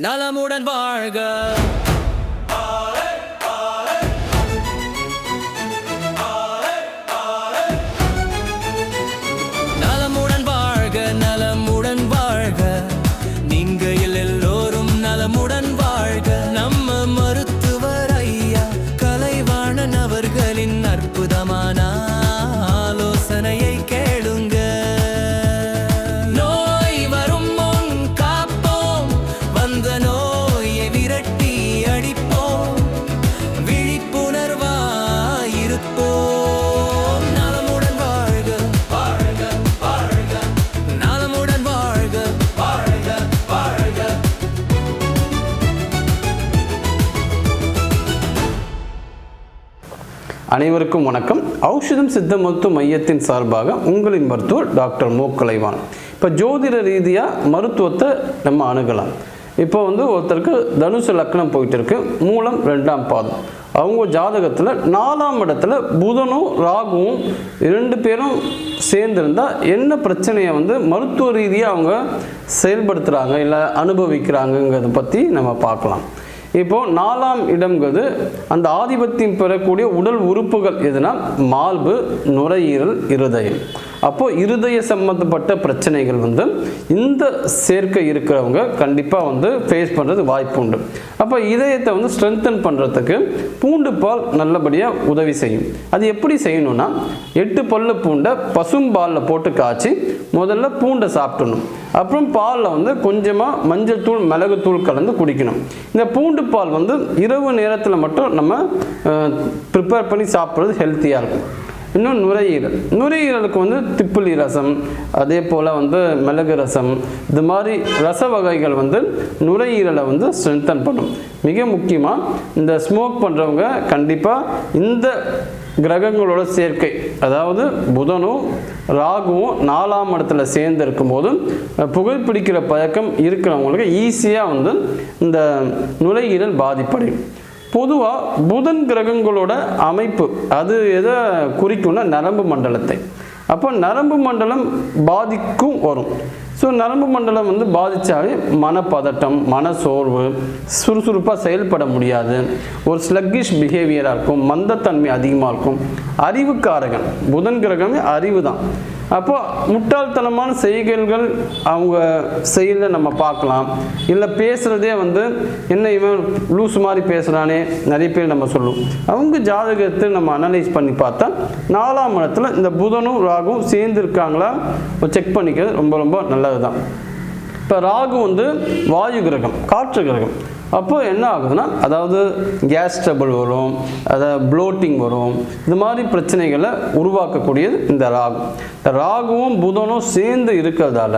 நலமுடன் வாழ்க. நலமுடன் வாழ்க நலமுடன் வாழ்க. நீங்க எல்லோரும் நலமுடன் வாழ்க. நம்ம மருத்துவர் ஐயா கலைவாணன் அவர்களின் அற்புதமான அனைவருக்கும் வணக்கம். ஔஷதம் சித்த மருத்துவ மையத்தின் சார்பாக உங்களின் மருத்துவர் டாக்டர் மோ. கலைவான் இப்போ ஜோதிட ரீதியாக மருத்துவத்தை நம்ம அணுகலாம். இப்போ வந்து ஒருத்தருக்கு தனுசு லக்னம் போயிட்டு இருக்கு மூலம் ரெண்டாம் பாதம். அவங்க ஜாதகத்தில் நாலாம் இடத்துல புதனும் ராகுவும் இரண்டு பேரும் சேர்ந்திருந்தா என்ன பிரச்சனையை வந்து மருத்துவ ரீதியாக அவங்க செயல்படுத்துகிறாங்க இல்லை அனுபவிக்கிறாங்கங்கிறத பற்றி நம்ம பார்க்கலாம். இப்போ நாலாம் இடம்ங்கிறது அந்த ஆதிபத்தியம் பெறக்கூடிய உடல் உறுப்புகள் எதுனா? மால்பு நுரையீரல் இருதயம். அப்போ இருதய சம்பந்தப்பட்ட பிரச்சனைகள் வந்து இந்த சேர்க்கை இருக்கிறவங்க கண்டிப்பாக வந்து ஃபேஸ் பண்ணுறது வாய்ப்பு உண்டு. அப்போ இதயத்தை வந்து ஸ்ட்ரென்தன் பண்ணுறதுக்கு பூண்டு பால் நல்லபடியாக உதவி செய்யும். அது எப்படி செய்யணும்னா எட்டு பல்லு பூண்டை பசும்பாலில் போட்டு காய்ச்சி முதல்ல பூண்டை சாப்பிடணும். அப்புறம் பாலில் வந்து கொஞ்சமாக மஞ்சள் தூள் மிளகுத்தூள் கலந்து குடிக்கணும். இந்த பூண்டு பால் வந்து இரவு நேரத்தில் மட்டும் நம்ம ப்ரிப்பேர் பண்ணி சாப்பிட்றது ஹெல்த்தியாக இருக்கும். இன்னும் நுரையீரல். நுரையீரலுக்கு வந்து திப்புளி ரசம் அதே போல் வந்து மிளகு ரசம் இது மாதிரி ரச வகைகள் வந்து நுரையீரலை வந்து ஸ்ட்ரென்தன் பண்ணும். மிக முக்கியமாக இந்த ஸ்மோக் பண்ணுறவங்க கண்டிப்பாக இந்த கிரகங்களோட சேர்க்கை. அதாவது புதனும் ராகுவும் நாலாம் இடத்துல சேர்ந்து இருக்கும்போது புகைப்பிடிக்கிற பழக்கம் இருக்கிறவங்களுக்கு ஈஸியாக வந்து இந்த நுரையீரல் பாதிப்படையும். பொதுவாக புதன் கிரகங்களோட அமைப்பு அது எதை குறிக்கும்னா நரம்பு மண்டலத்தை. அப்போ நரம்பு மண்டலம் பாதிக்கும் வரும். ஸோ நரம்பு மண்டலம் வந்து பாதித்தாவே மனப்பதட்டம் மனசோர்வு சுறுசுறுப்பாக செயல்பட முடியாது. ஒரு ஸ்லக்கிஷ் பிஹேவியராக இருக்கும் மந்தத்தன்மை அதிகமாக இருக்கும். அறிவுக்காரகன் புதன் கிரகமே அறிவு தான் அப்போ முட்டாள்தனமான செய்கைகள் அவங்க செயலில் நம்ம பார்க்கலாம். இல்லை பேசுகிறதே வந்து என்ன இவன் லூஸ் மாதிரி பேசுகிறானே நிறைய பேர் நம்ம சொல்லுவோம். அவங்க ஜாதகத்தை நம்ம அனலைஸ் பண்ணி பார்த்தா நாலாம் இடத்துல இந்த புதனும் ராகும் சேர்ந்து இருக்காங்களா? செக் பண்ணிக்கிறது ரொம்ப ரொம்ப நல்லது தான் இப்போ ராகு வந்து வாயு கிரகம் காற்று கிரகம். அப்போ என்ன ஆகுதுன்னா அதாவது கேஸ் ட்ரபிள் வரும் அதாவது ப்ளோட்டிங் வரும் இது மாதிரி பிரச்சனைகளை உருவாக்கக்கூடியது இந்த ராகு. இந்த ராகுவும் புதனும் சேர்ந்து இருக்கிறதால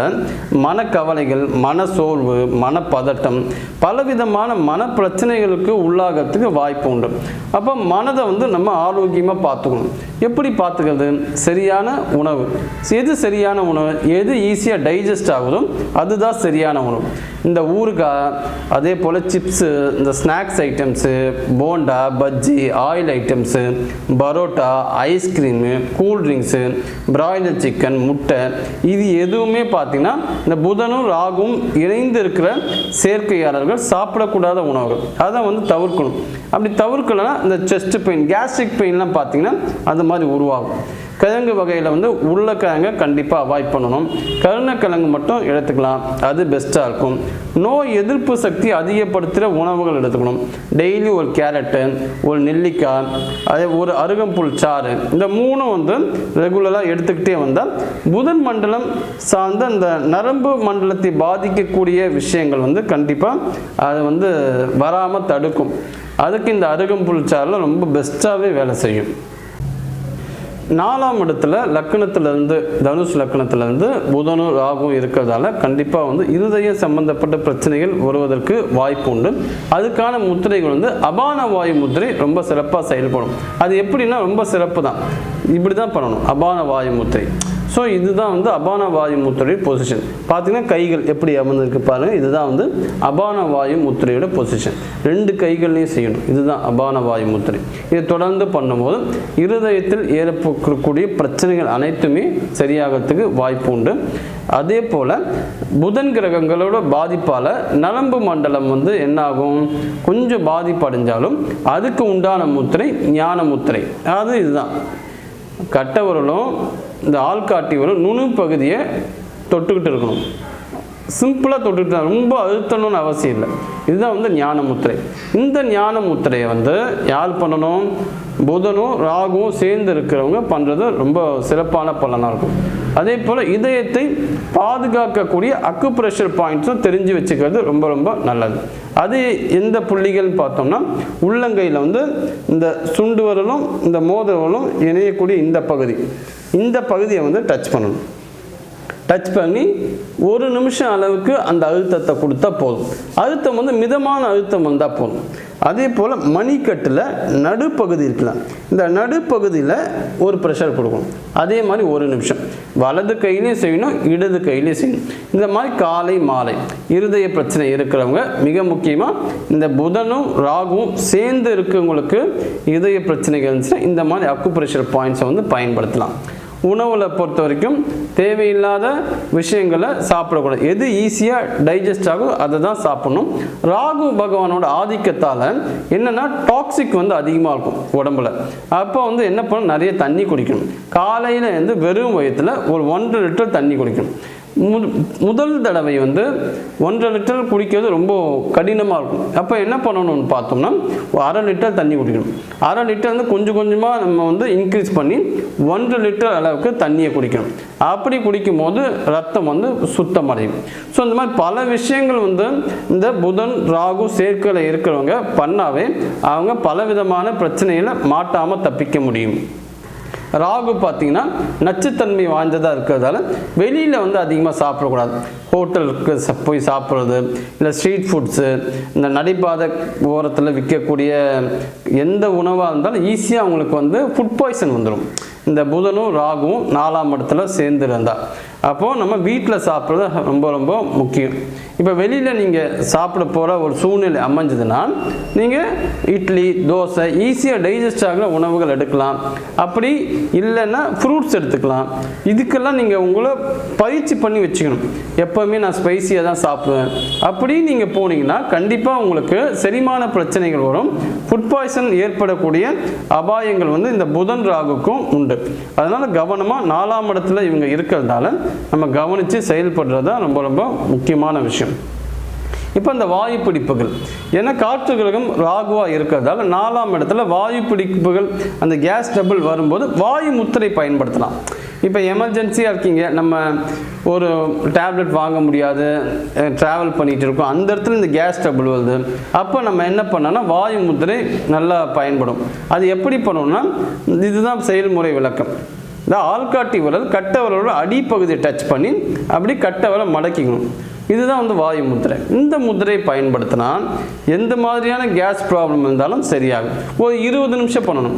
மனக்கவலைகள் மனசோர்வு மனப்பதட்டம் பலவிதமான மன பிரச்சனைகளுக்கு உள்ளாகிறதுக்கு வாய்ப்பு உண்டு. அப்போ மனதை வந்து நம்ம ஆரோக்கியமாக பார்த்துக்கணும். எப்படி பார்த்துக்கிறது? சரியான உணவு. எது சரியான உணவு? எது ஈஸியாக டைஜஸ்ட் ஆகுதோ அதுதான் சரியான உணவு. இந்த ஊறுகாய் அதே போல் சிப்ஸு இந்த snacks items bonda bajji oil items parotta ice cream cool drinks broiler chicken முட்டை இது எதுவுமே பார்த்திங்கன்னா இந்த புதனும் ராகும் இணைந்து இருக்கிற சேர்க்கையாளர்கள் சாப்பிடக்கூடாத உணவுகள். அதை வந்து தவிர்க்கணும். அப்படி தவிர்க்கலைன்னா இந்த செஸ்ட் பெயின் கேஸ்ட்ரிக் பெயின்லாம் பார்த்திங்கன்னா அந்த மாதிரி உருவாகும். கிழங்கு வகையில் வந்து உருளைக்கிழங்கை கண்டிப்பாக அவாய்ட் பண்ணணும். கருணக்கிழங்கு மட்டும் எடுத்துக்கலாம். அது பெஸ்ட்டாக இருக்கும். நோய் எதிர்ப்பு சக்தி அதிகப்படுத்துகிற உணவுகள் எடுத்துக்கணும். டெய்லி ஒரு கேரட்டு ஒரு நெல்லிக்காய் அதே ஒரு அருகம்புல் சாறு. இந்த மூணும் வந்து ரெகுலராக எடுத்துக்கிட்டே வந்தால் புதன் மண்டலம் சார்ந்த அந்த நரம்பு மண்டலத்தை பாதிக்கக்கூடிய விஷயங்கள் வந்து கண்டிப்பாக அது வந்து வராமல் தடுக்கும். அதுக்கு இந்த அருகம்புல் சாறில் ரொம்ப பெஸ்ட்டாகவே வேலை செய்யும். நாலாம் இடத்துல லக்கணத்திலேருந்து தனுஷ் லக்கணத்திலேருந்து புதனும் ராகும் இருக்கிறதால கண்டிப்பாக வந்து இருதயம் சம்பந்தப்பட்ட பிரச்சனைகள் வருவதற்கு வாய்ப்பு உண்டு. அதுக்கான முத்திரைகள் வந்து அபான வாயு முத்திரை ரொம்ப சிறப்பாக செயல்படும். அது எப்படின்னா ரொம்ப சிறப்பு தான் இப்படி தான் பண்ணணும். அபான வாயு முத்திரை. ஸோ இதுதான் வந்து அபான வாயு முத்திரையோட பொசிஷன் பார்த்தீங்கன்னா கைகள் எப்படி அமர்ந்திருக்கு பாருங்கள் இதுதான் வந்து அபான வாயு முத்திரையோட பொசிஷன் ரெண்டு கைகள்லையும் செய்யணும். இதுதான் அபான வாயு முத்திரை. இதை தொடர்ந்து பண்ணும்போது இருதயத்தில் ஏற்படக்கூடிய பிரச்சனைகள் அனைத்துமே சரியாகிறதுக்கு வாய்ப்பு உண்டு. அதே போல் புதன் கிரகங்களோட பாதிப்பால் நரம்பு மண்டலம் வந்து என்னாகும்? கொஞ்சம் பாதிப்படைஞ்சாலும் அதுக்கு உண்டான முத்திரை ஞான முத்திரை. அது இதுதான். கட்டை இந்த ஆள்காட்டி வரும் நுணு பகுதியை தொட்டுக்கிட்டு இருக்கணும். சிம்பிளாக தொட்டுக்கிட்டு ரொம்ப அழுத்தணும்னு அவசியம் இல்லை. இதுதான் வந்து ஞான முத்திரை. இந்த ஞான முத்திரையை வந்து யார் பண்ணணும்? புதனும் ராகுவும் சேர்ந்து இருக்கிறவங்க பண்ணுறது ரொம்ப சிறப்பான பலனாக இருக்கும். அதே போல் இதயத்தை பாதுகாக்கக்கூடிய அக்குப்ரெஷர் பாயிண்ட்ஸும் தெரிஞ்சு வச்சுக்கிறது ரொம்ப ரொம்ப நல்லது. அது எந்த புள்ளிகள்னு பார்த்தோம்னா உள்ளங்கையில் வந்து இந்த சுண்டு வரலும் இந்த மோதலும் இணையக்கூடிய இந்த பகுதி. இந்த பகுதியை வந்து டச் பண்ணணும். டச் பண்ணி ஒரு நிமிஷம் அளவுக்கு அந்த அழுத்தத்தை கொடுத்தா போதும். அழுத்தம் வந்து மிதமான அழுத்தம் வந்தால் போதும். அதே போல் மணிக்கட்டில் நடுப்பகுதி இருக்கலாம் இந்த நடுப்பகுதியில் ஒரு ப்ரெஷர் கொடுக்கணும். அதே மாதிரி ஒரு நிமிஷம். வலது கையிலையும் செய்யணும் இடது கையிலையும் செய்யணும். இந்த மாதிரி காலை மாலை இருதய பிரச்சனை இருக்கிறவங்க மிக முக்கியமாக இந்த புதனும் ராகுவும் சேர்ந்து இருக்கிறவங்களுக்கு இதய பிரச்சனைகள் இருந்துச்சுன்னா இந்த மாதிரி அக்கு ப்ரெஷர் பாயிண்ட்ஸை வந்து பயன்படுத்தலாம். உணவில் பொறுத்த வரைக்கும் தேவையில்லாத விஷயங்களை சாப்பிடக்கூடாது. எது ஈஸியாக டைஜஸ்ட் ஆகும் அதை தான் சாப்பிடணும். ராகு பகவானோட ஆதிக்கத்தால் என்னென்னா டாக்ஸிக் வந்து அதிகமாக இருக்கும் உடம்புல. அப்போ வந்து என்ன பண்ணணும்? நிறைய தண்ணி குடிக்கணும். காலையில் வந்து வெறும் வயத்தில் ஒரு ஒன்றரை லிட்டர் தண்ணி குடிக்கணும். முதல் தடவை வந்து ஒன்றரை லிட்டர் குடிக்கிறது ரொம்ப கடினமாக இருக்கும். அப்போ என்ன பண்ணணும்னு பார்த்தோம்னா அரை லிட்டர் தண்ணி குடிக்கணும். அரை லிட்டர் வந்து கொஞ்சம் கொஞ்சமாக நம்ம வந்து இன்க்ரீஸ் பண்ணி ஒன்றரை லிட்டர் அளவுக்கு தண்ணியை குடிக்கணும். அப்படி குடிக்கும் போது ரத்தம் வந்து சுத்தமடையும். ஸோ இந்த மாதிரி பல விஷயங்கள் வந்து இந்த புதன் ராகு சேர்க்கையில் இருக்கிறவங்க பண்ணாவே அவங்க பலவிதமான பிரச்சனைகளை மாட்டாமல் தப்பிக்க முடியும். ராகு பார்த்தீங்கன்னா நச்சுத்தன்மை வாய்ந்ததாக இருக்கிறதால வெளியில் வந்து அதிகமாக சாப்பிடக்கூடாது. ஹோட்டலுக்கு ச- போய் சாப்பிட்றது இல்லை ஸ்ட்ரீட் ஃபுட்ஸு இந்த நடைபாதை ஓரத்தில் விற்கக்கூடிய எந்த உணவாக இருந்தாலும் ஈஸியாக அவங்களுக்கு வந்து ஃபுட் பாய்சன் வந்துடும் இந்த புதனும் ராகுவும் நாலாம் இடத்துல சேர்ந்து இருந்தால் அப்போது நம்ம வீட்டில் சாப்பிட்றது ரொம்ப ரொம்ப முக்கியம். இப்போ வெளியில் நீங்கள் சாப்பிட போகிற ஒரு சூழ்நிலை அமைஞ்சதுன்னா நீங்கள் இட்லி தோசை ஈஸியாக டைஜஸ்ட் ஆகிற உணவுகள் எடுக்கலாம். அப்படி இல்லைன்னா ஃப்ரூட்ஸ் எடுத்துக்கலாம். இதுக்கெல்லாம் நீங்கள் உங்களை பயிற்சி பண்ணி வச்சுக்கணும். எப்போவுமே நான் ஸ்பைசியாக தான் சாப்பிடுவேன். அப்படி நீங்கள் போனீங்கன்னா கண்டிப்பாக உங்களுக்கு செரிமான பிரச்சனைகள் வரும். ஃபுட் பாய்சன் ஏற்படக்கூடிய அபாயங்கள் வந்து இந்த புதன் ராகுக்கும் உண்டு. அதனால் கவனமாக நாலாம் இடத்துல இவங்க இருக்கிறதால நம்ம கவனித்து செயல்படுறது தான் ரொம்ப ரொம்ப முக்கியமான விஷயம். இப்போ இந்த வாயு பிடிப்புகள். ஏன்னா காற்று கிரகம் ராகுவாக இருக்கிறதால நாலாம் இடத்துல வாயு பிடிப்புகள் அந்த கேஸ் டபுள் வரும்போது வாயு முத்திரை பயன்படுத்தலாம். இப்போ எமர்ஜென்சியாக இருக்கீங்க. நம்ம ஒரு டேப்லெட் வாங்க முடியாது. ட்ராவல் பண்ணிகிட்டு இருக்கோம். அந்த இடத்துல இந்த கேஸ் டபுள் வருது. அப்போ நம்ம என்ன பண்ணோன்னா வாயு முத்திரை நல்லா பயன்படும். அது எப்படி பண்ணணும்னா இதுதான் செயல்முறை விளக்கம். இந்த ஆள்காட்டி விரல் கட்ட விரலோட அடிப்பகுதியை டச் பண்ணி அப்படி கட்ட விரல் மடக்கிக்கணும். இதுதான் வந்து வாயு முத்திரை. இந்த முத்திரையை பயன்படுத்தினா எந்த மாதிரியான கேஸ் ப்ராப்ளம் இருந்தாலும் சரியாகும். ஒரு இருபது நிமிஷம் பண்ணணும்.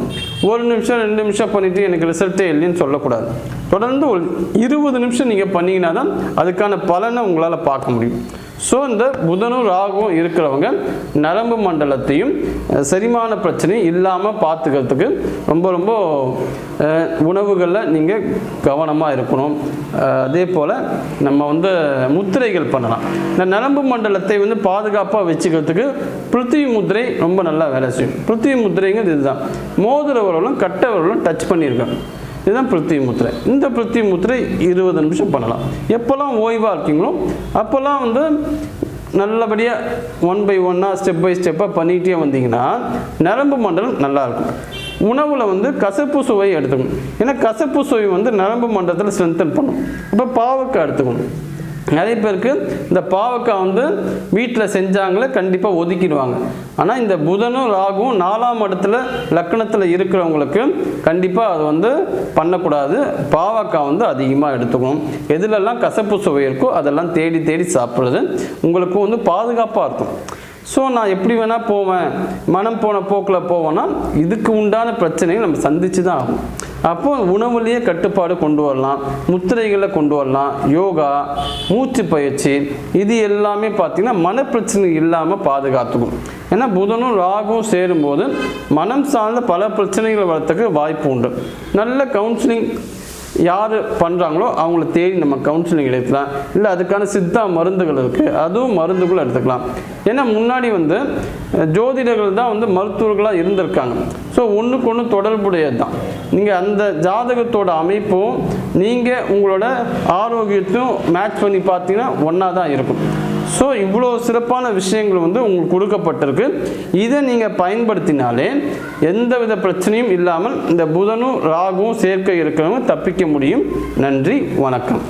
ஒரு நிமிஷம் ரெண்டு நிமிஷம் பண்ணிவிட்டு எனக்கு ரிசல்ட்டே இல்லைன்னு சொல்லக்கூடாது. தொடர்ந்து ஒரு இருபது நிமிஷம் நீங்கள் பண்ணீங்கன்னா தான் அதுக்கான பலனை உங்களால் பார்க்க முடியும். ஸோ இந்த புதனும் ராகுவும் இருக்கிறவங்க நரம்பு மண்டலத்தையும் செரிமான பிரச்சனையும் இல்லாமல் பார்த்துக்கிறதுக்கு ரொம்ப ரொம்ப உணவுகளில் நீங்கள் கவனமாக இருக்கணும். அதே போல் நம்ம வந்து முத்திரைகள் பண்ணலாம். இந்த நரம்பு மண்டலத்தை வந்து பாதுகாப்பாக வச்சுக்கிறதுக்கு பிருத்திவி முத்திரை ரொம்ப நல்லா வேலை செய்யும். பிருத்திவி முத்திரைங்கிறது இதுதான். மோதிர கட்டவர்களும் டச் பண்ணியிருக்கேன் இதுதான் பிருத்தி முத்திரை. இந்த பிருத்தி முத்திரை இருபது நிமிஷம் பண்ணலாம். எப்போல்லாம் ஓய்வாக இருக்கீங்களோ அப்போல்லாம் வந்து நல்லபடியாக ஒன் பை ஒன்னாக ஸ்டெப் பை ஸ்டெப்பாக பண்ணிகிட்டே வந்தீங்கன்னா நரம்பு மண்டலம் நல்லாயிருக்கும் உணவில் வந்து கசப்பு சுவை எடுத்துக்கணும். ஏன்னா கசப்பு சுவை வந்து நரம்பு மண்டலத்தில் ஸ்ட்ரென்தன் பண்ணும். அப்போ பாவக்காய் எடுத்துக்கணும். நிறைய பேருக்கு இந்த பாவக்காய் வந்து வீட்டில் செஞ்சாங்களே கண்டிப்பாக ஒதுக்கிடுவாங்க. ஆனால் இந்த புதனும் ராகும் நாலாம் இடத்துல லக்கணத்தில் இருக்கிறவங்களுக்கு கண்டிப்பாக அது வந்து பண்ணக்கூடாது. பாவக்காய் வந்து அதிகமாக எடுத்துக்கணும். எதுலெல்லாம் கசப்பு சுவை இருக்கோ அதெல்லாம் தேடி தேடி சாப்பிட்றது. உங்களுக்கும் வந்து பாதுகாப்பாக இருக்கும். ஸோ நான் எப்படி வேணால் போவேன். மனம் போன போக்கில் போவேன்னா இதுக்கு உண்டான பிரச்சனையை நம்ம சந்திச்சு தான் ஆகும். அப்போ உணவுலேயே கட்டுப்பாடு கொண்டு வரலாம். முத்திரைகளை கொண்டு வரலாம். யோகா மூச்சு பயிற்சி இது எல்லாமே பார்த்திங்கன்னா மனப்பிரச்சனை இல்லாமல் பாதுகாத்துக்கும். ஏன்னா புதனும் ராகும் சேரும்போது மனம் சார்ந்த பல பிரச்சனைகள் வரத்துக்கு வாய்ப்பு உண்டு. நல்ல கவுன்சிலிங் யார் பண்ணுறாங்களோ அவங்கள தேடி நம்ம கவுன்சிலிங் எடுக்கலாம். இல்லை அதுக்கான சித்தா மருந்துகள் இருக்குது அதுவும் மருந்துகளும் எடுத்துக்கலாம். ஏன்னா முன்னாடி வந்து ஜோதிடர்கள் தான் வந்து மருத்துவர்களாக இருந்திருக்காங்க. ஸோ ஒன்றுக்கு ஒன்று தொடர்புடையது தான் நீங்கள் அந்த ஜாதகத்தோட அமைப்பும் நீங்கள் உங்களோட ஆரோக்கியத்தையும் மேட்ச் பண்ணி பார்த்தீங்கன்னா ஒன்றா தான் இருக்கும். ஸோ இவ்வளோ சிறப்பான விஷயங்கள் வந்து உங்களுக்கு கொடுக்கப்பட்டிருக்கு. இதை நீங்கள் பயன்படுத்தினாலே எந்தவித பிரச்சனையும் இல்லாமல் இந்த புதனும் ராகுவும் சேர்க்கை இருக்கிறவங்க தப்பிக்க முடியும் நன்றி வணக்கம்